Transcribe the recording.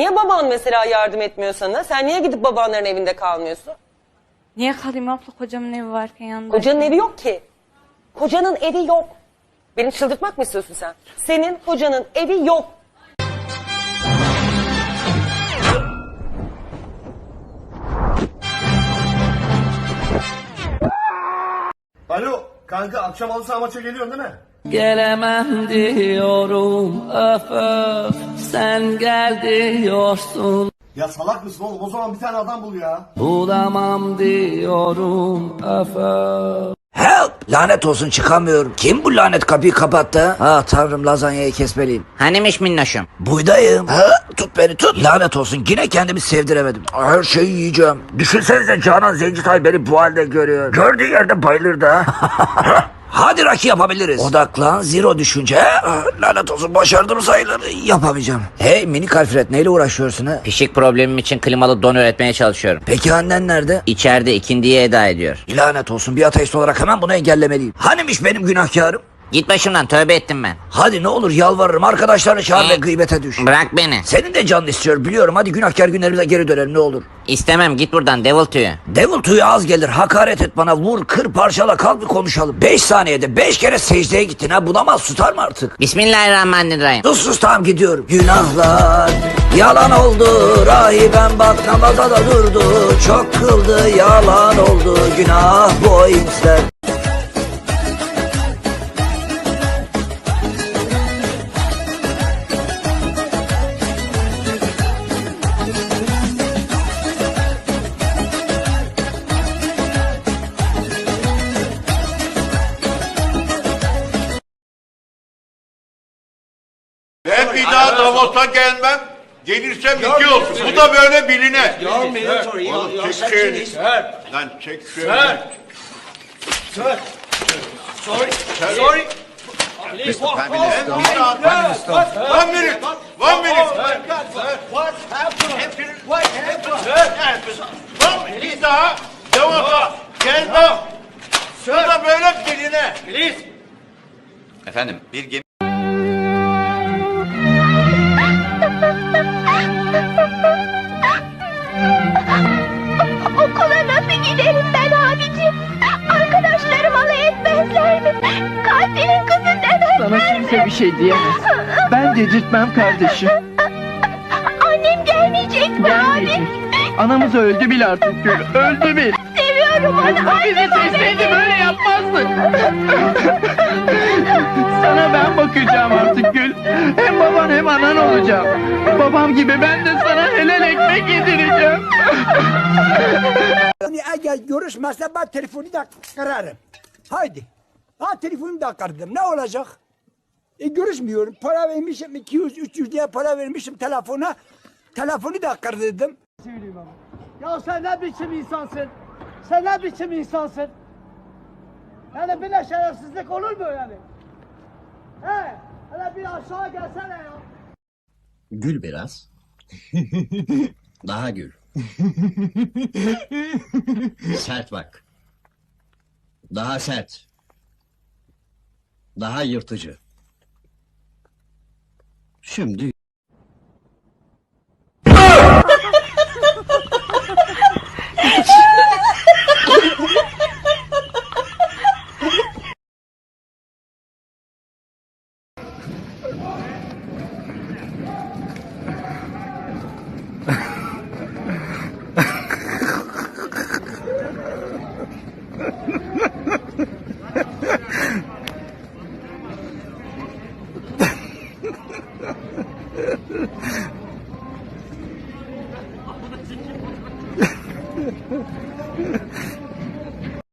Niye baban mesela yardım etmiyor sana? Sen niye gidip babanların evinde kalmıyorsun? Niye kalayım abla kocamın evi varken yanında? Kocanın evi yok ki. Kocanın evi yok. Beni çıldırtmak mı istiyorsun sen? Senin kocanın evi yok. Kanka akşam halı saha maça geliyorsun değil mi? Gelemem diyorum öf öf Sen gel diyorsun Ya salak mısın oğlum o zaman bir tane adam bul ya. Bulamam diyorum öf öf Help! Lanet olsun çıkamıyorum. Kim bu lanet kapıyı kapattı? Ha tanrım lazanyayı kesmeliyim. Hanimiş minnoşum? Buydayım. Ha, tut beni tut. Lanet olsun yine kendimi sevdiremedim. Her şeyi yiyeceğim. Düşünsenize Canan Zencitay beni bu halde görüyor. Gördüğü yerde bayılır da. Hadi Raki yapabiliriz. Odaklan zero düşünce. Lanet olsun başardım sayılır. Yapamayacağım. Hey minik Alfred neyle uğraşıyorsun ha? Pişik problemim için klimalı don üretmeye çalışıyorum. Peki annen nerede? İçeride ikindiye eda ediyor. Lanet olsun bir ateist olarak hemen bunu engellemeliyim. Hanimiş benim günahkarım? Git başımdan tövbe ettim ben. Hadi ne olur yalvarırım arkadaşlarını çağır ve gıybete düş. Bırak beni. Senin de canın istiyor biliyorum hadi günahkar günlerimize geri dönelim ne olur. İstemem git buradan devil tüyü. Devil tüyü az gelir hakaret et bana vur kır parçala kalk bir konuşalım. 5 saniyede 5 kere secdeye gittin ha bunamaz tutar mı artık? Bismillahirrahmanirrahim. Sus sus tamam gidiyorum. Günahlar yalan oldu rahibem bak namaza da durdu. Çok kıldı yalan oldu günah bu insan. Davos'a gelmem. Gelirsem iki olsun. Bu da böyle biline. Oğlum çeksin. Lan çek şöyle. Sorry. Sorry. One minute. One minute. One minute. What happened? What happened? Bir daha Davos'a gelmem. Bu da böyle biline. Efendim bir gemi mi? Katilin kızı demezler Sana kimse bir şey diyemez Ben dedirtmem kardeşim Annem gelmeyecek mi Gelmeyecek abi? Anamız öldü bil artık Gül Öldü bil Seviyorum onu. O bizi sevseydi böyle yapmazdı Sana ben bakacağım artık Gül Hem baban hem anan olacağım Babam gibi ben de sana helal ekmek yedireceğim Yani eğer görüşmezse ben telefonu da kırarım. Haydi. Ha telefonu da kırdım. Ne olacak? E görüşmüyorum. Para vermişim 200-300 diye para vermişim telefona. Telefonu da kırdım. Ya sen ne biçim insansın? Sen ne biçim insansın? Yani böyle şerefsizlik olur mu yani? He? Hele bir aşağı gelsene ya. gül biraz. Daha gül. sert bak. Daha sert. Daha yırtıcı. Şimdi 嗯。